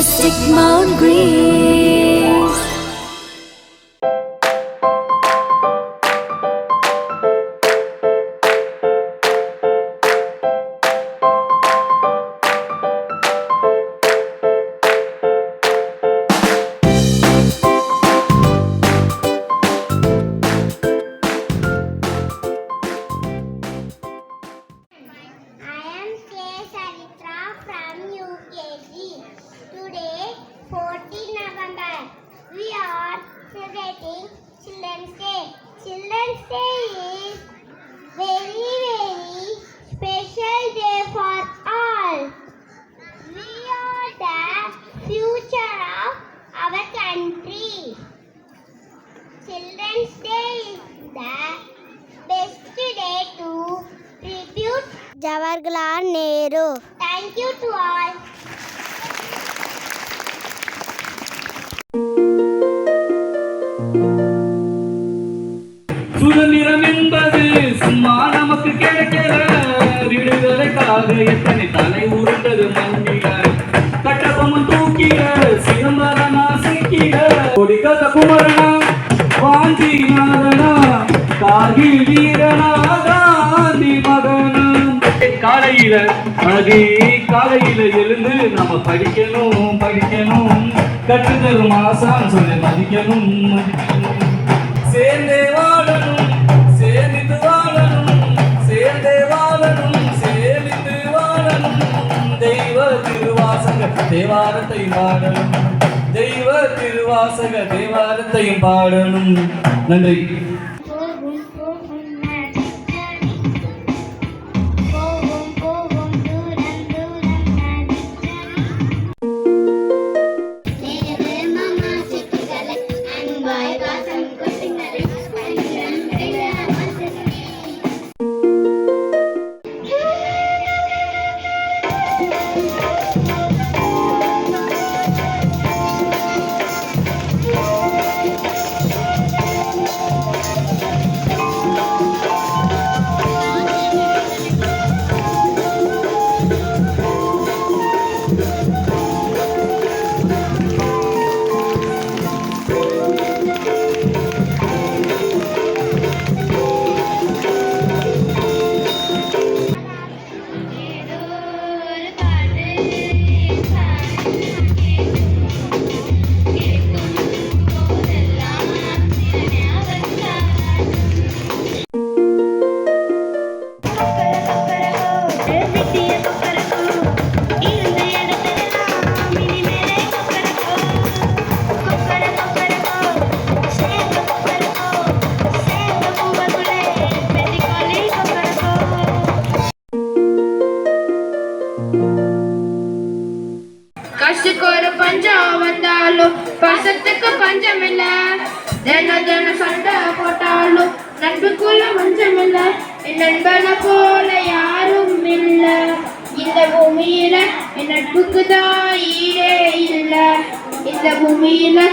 majestic Mount Greece. We are celebrating Children's Day. Children's Day is very very special day for all. We are the future of our country. Children's Day is the best day to tribute Jawaharlal Nehru. Thank you to all. நமக்கு விடுதலைக்காக எத்தனை தலை உருண்டது மண்ணில கட்டபொம்மன் தூக்கில சிதம்பரனா சிக்கில கொடிக்கத குமரனா வாஞ்சி கார்கில் வீரனா காந்தி மகனா. காலையில அதி காலையில எழுந்து நம்ம படிக்கணும் படிக்கணும். ஆசான் சொல்லி மதிக்கணும். சேர்ந்தே வாழணும். வாழணும் சேமித்து வாழணும். தெய்வ திருவாசக தேவாரத்தை பாடணும். தெய்வ திருவாசக தேவாரத்தையும் பாடணும். நன்றி. கஷ்டக்கு ஒரு பஞ்சம் வந்தாலும் பாசத்துக்கு பஞ்சம் இல்ல தின தின சண்டை போட்டாலும் நட்புக்குள்ள பஞ்சம் இல்ல என் நண்பனை போல யாரும் de Bumila.